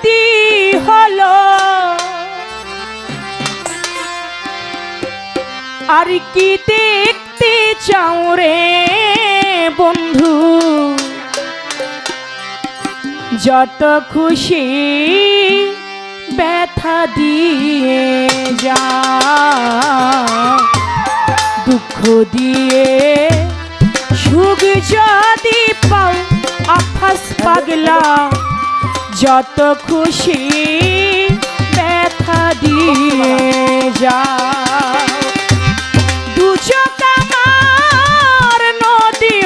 যদি হলো। আর কি দেখতে চাও রে বন্ধু? যত খুশি ব্যথা দিয়ে যা দুঃখ দিয়ে সুখ যদি পা কত খুশি ব্যথা দিয়ে যা নদী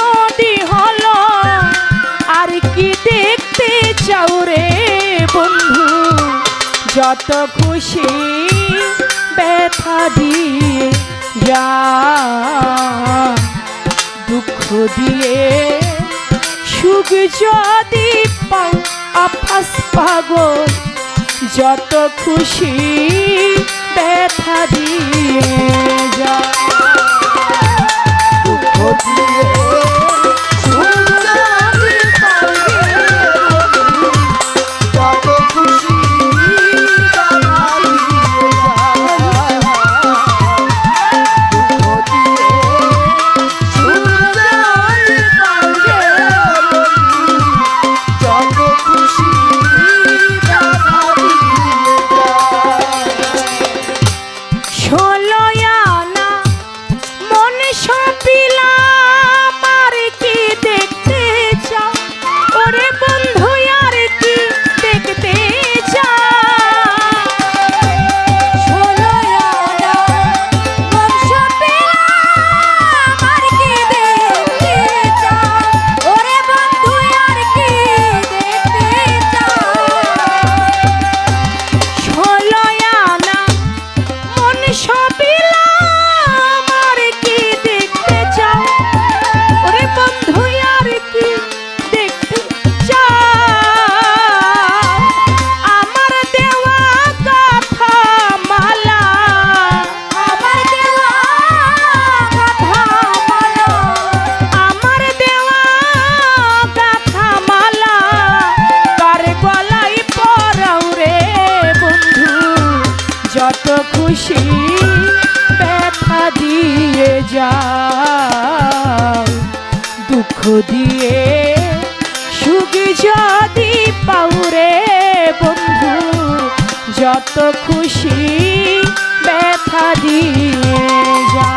নদী আর কি দেখতে বন্ধু? যত খুশি ব্যথা দিয়ে যা দুঃখ দিয়ে যদি পাও আপাস পাগল যত খুশি ব্যথা দিয়ে যা। দিয়ে সুখ যদি পাউরে বন্ধু যত খুশি ব্যথা দিয়ে যা।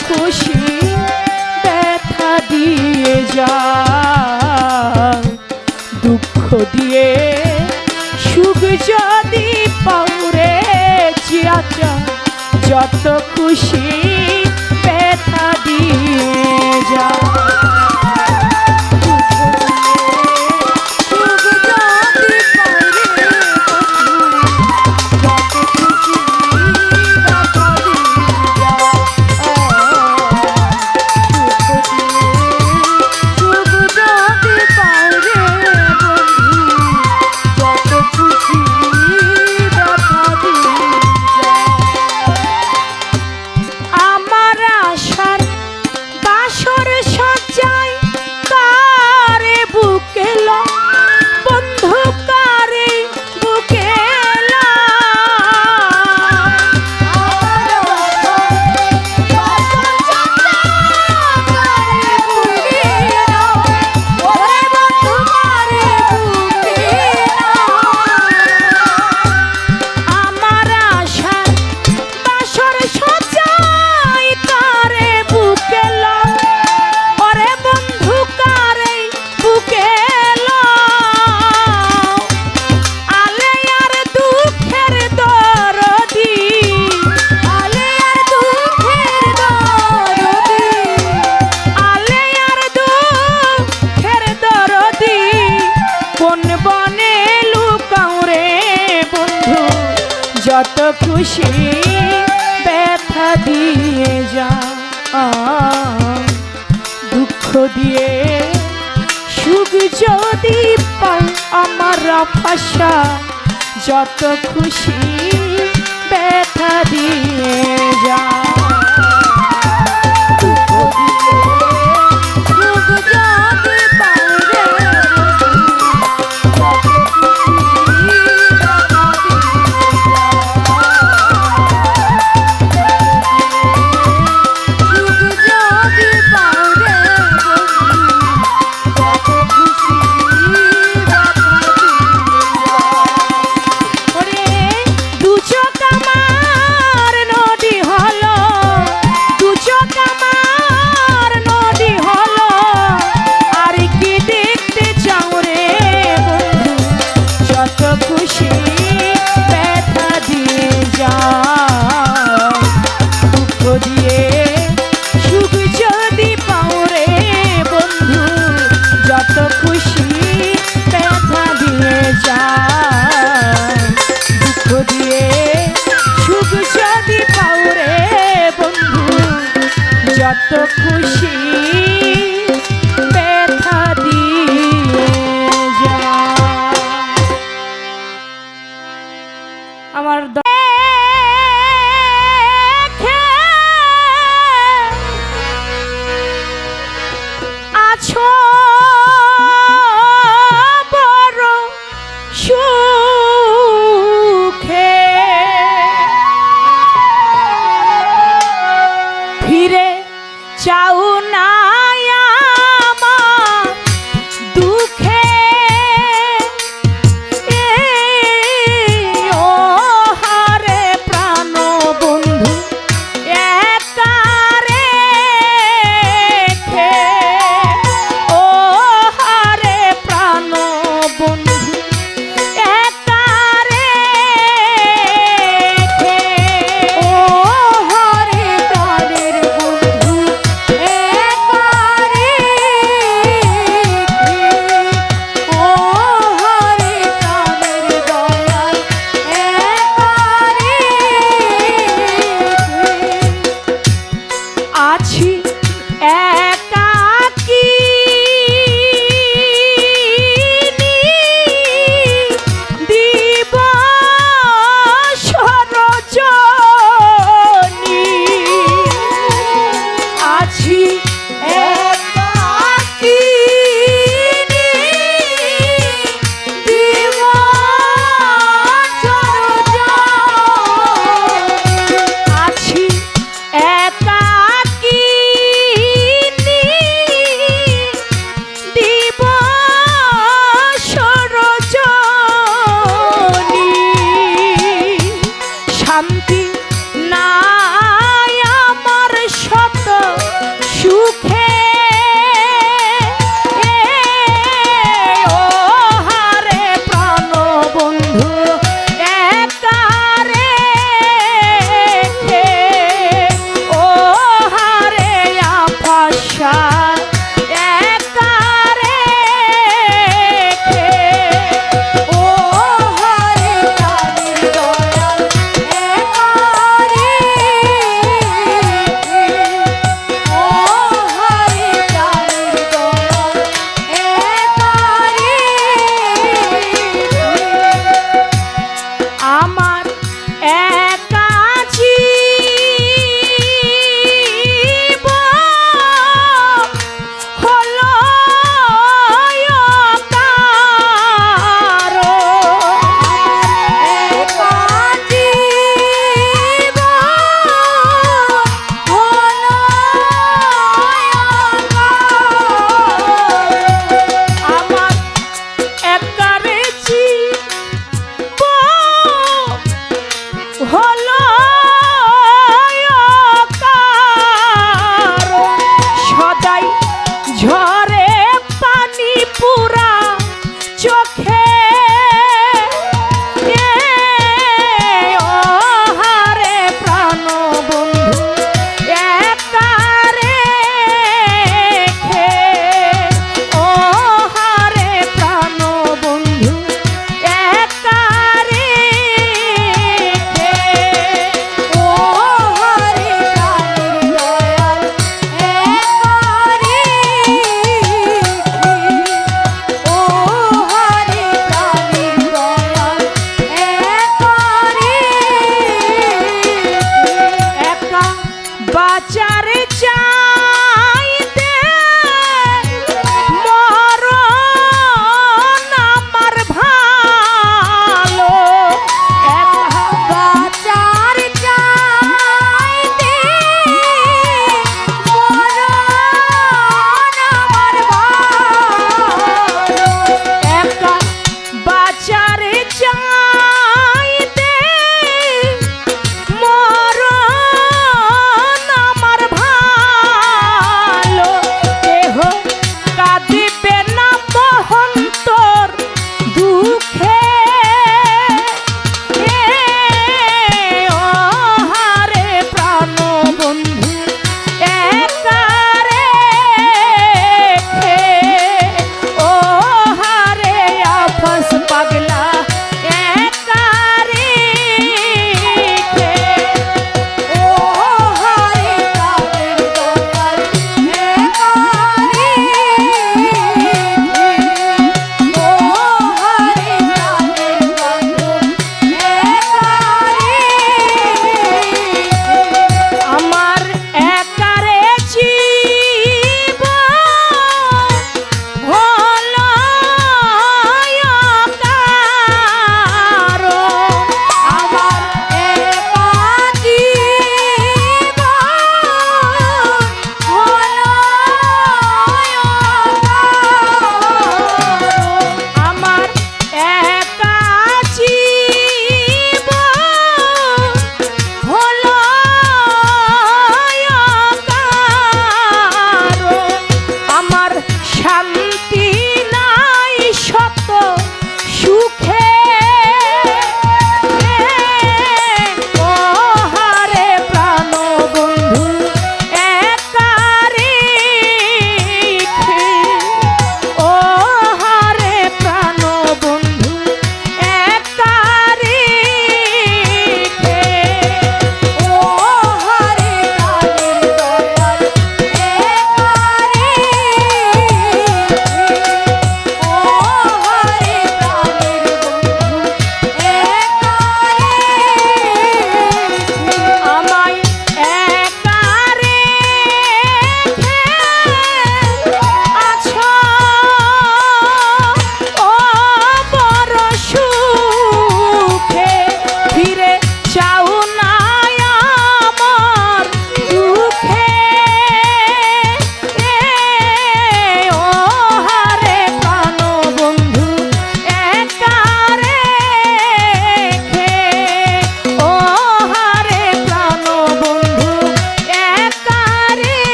খুশি ব্যথা দিয়ে যা দুঃখ দিয়ে সুখ যদি পাউরে চিরাচা যত খুশি খুশি, ব্যথা দিয়ে যা। দুঃখ দিয়ে সুখ যদি পাই আমার আশা, যত খুশি ব্যথা দিয়ে যা।